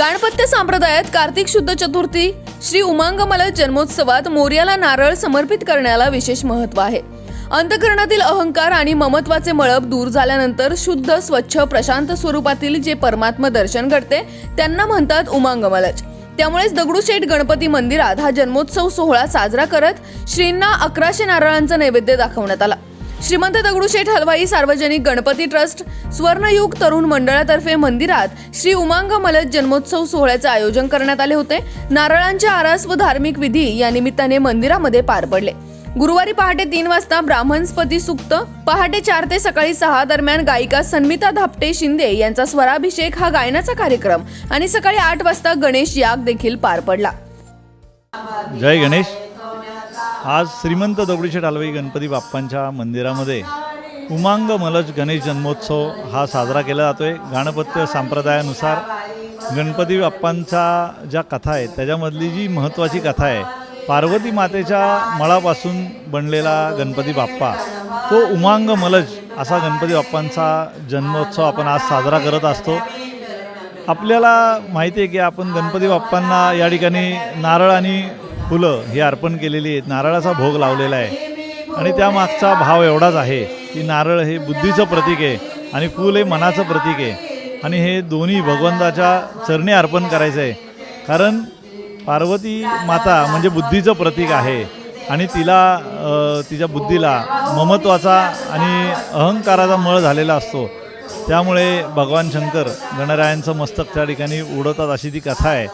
गाणपत्य संप्रदायात कार्तिक शुद्ध चतुर्थी श्री उमांगमल जन्मोत्सवात मोर्याला नारळ समर्पित करण्याला विशेष महत्त्व आहे. अंतकरणातील अहंकार आणि ममत्वाचे मळब दूर झाल्यानंतर शुद्ध स्वच्छ प्रशांत स्वरूपातील जे परमात्म दर्शन घडते त्यांना म्हणतात उमांगमलज. त्यामुळेच दगडूशेठ गणपती मंदिरात हा जन्मोत्सव सोहळा साजरा करत श्रींना अकराशे नारळांचा नैवेद्य दाखवण्यात आला. श्रीमंत दगडूशेठ हलवाई सार्वजनिक गणपती ट्रस्ट स्वर्णयुग तरुण मंडळातर्फे मंदिरात श्री उमांग मलद जन्मोत्सव सोहळ्याचे आयोजन करण्यात आले होते. नारळांच्या आरास व धार्मिक विधी या निमित्ताने मंदिरामध्ये पार पडले. गुरुवारी पहाटे तीन वाजता ब्राह्मणस्पती सुक्त पहाटे चार ते सकाळी सहा दरम्यान गायिका सन्मिता धापटे शिंदे यांचा स्वराभिषेक हा गायनाचा कार्यक्रम आणि सकाळी आठ वाजता गणेश याग देखील पार पडला. जय गणेश. आज श्रीमंत दगडूशेठ हलवाई गणपती बाप्पांच्या मंदिरामध्ये उमांग मलज गणेश जन्मोत्सव हा साजरा केला जातो आहे गाणपत्य संप्रदायानुसार गणपती बाप्पांच्या ज्या कथा आहेत त्याच्यामधली जी महत्त्वाची कथा आहे पार्वती मातेच्या मळापासून बनलेला गणपती बाप्पा तो उमांग मलज असा गणपती बाप्पांचा जन्मोत्सव आपण आज साजरा करत असतो. आपल्याला माहिती आहे की आपण गणपती बाप्पांना या ठिकाणी नारळ आणि फुलं ही अर्पण केलेली आहेत. नारळाचा भोग लावलेला आहे. आणि त्यामागचा भाव एवढाच आहे की नारळ हे बुद्धीचं प्रतीक आहे आणि फूल हे मनाचं प्रतीक आहे. आणि हे दोन्ही भगवंताच्या चरणी अर्पण करायचं आहे कारण पार्वती माता म्हणजे बुद्धीचं प्रतीक आहे. आणि तिला तिच्या बुद्धीला ममत्वाचा आणि अहंकाराचा मळ झालेला असतो. त्यामुळे भगवान शंकर गणरायांचं मस्तक त्या ठिकाणी उडवतात अशी ती कथा आहे.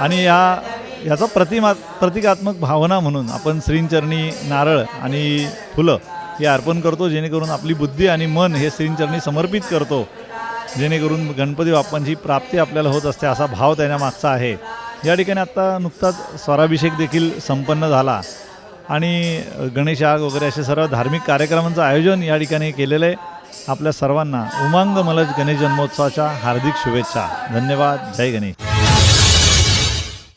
आणि या याचा प्रतिमा प्रतिकात्मक भावना म्हणून आपण श्रींचरणी नारळ आणि फुलं हे अर्पण करतो जेणेकरून आपली बुद्धी आणि मन हे श्रींचरणी समर्पित करतो. जेणेकरून गणपती बाप्पांची प्राप्ती आपल्याला होत असते असा भाव त्याच्या मागचा आहे. या ठिकाणी आत्ता नुकताच स्वराभिषेक देखील संपन्न झाला. आणि गणेशाग वगैरे असे सर्व धार्मिक कार्यक्रमांचं आयोजन या ठिकाणी केलेलं आहे. आपल्या सर्वांना उमांग मलज गणेश जन्मोत्सवाच्या हार्दिक शुभेच्छा. धन्यवाद. जय गणेश.